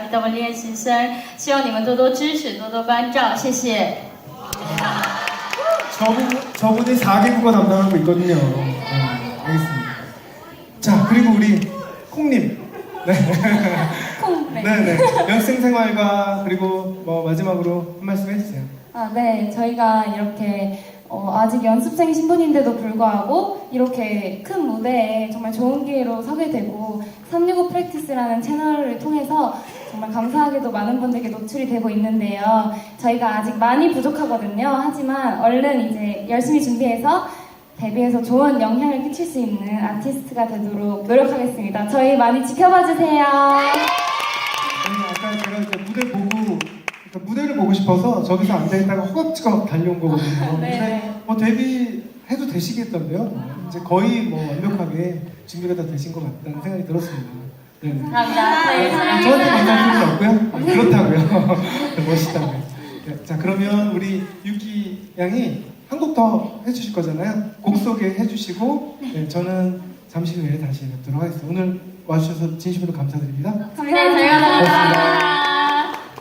的我们练习生，希望你们多多支持，多多关照，谢谢。 저분, 저분이 4개국어 담당하고 있거든요. 네, 알겠습니다. 자, 그리고 우리 콩님. 네. 콩, 네. 네네. 연습생 생활과 그리고 뭐 마지막으로 한 말씀 해주세요. 아, 네. 저희가 이렇게 어, 아직 연습생 신분인데도 불구하고 이렇게 큰 무대에 정말 좋은 기회로 서게 되고 365 프랙티스라는 채널을 통해서 정말 감사하게도 많은 분들께 노출이 되고 있는데요. 저희가 아직 많이 부족하거든요. 하지만 얼른 이제 열심히 준비해서 데뷔해서 좋은 영향을 끼칠 수 있는 아티스트가 되도록 노력하겠습니다. 저희 많이 지켜봐 주세요. 아니, 아까 제가 이제 무대 보고 무대를 보고 싶어서 저기서 앉아있다가 허겁지겁 막 달려온 거거든요. 네. 근데 뭐 데뷔해도 되시겠던데요. 이제 거의 뭐 완벽하게 준비가 다 되신 것 같다는 생각이 들었습니다. 네. 감사합니다. 네, 아, 저한테 감사할 필요는 없고요. 아, 그렇다고요. 멋있다고요. 네, 자 그러면 우리 유기 양이 한 곡 더 해주실 거잖아요. 곡 소개 해 주시고 네, 저는 잠시 후에 다시 뵙도록 하겠습니다. 오늘 와주셔서 진심으로 감사드립니다. 감사합니다. 고맙습니다.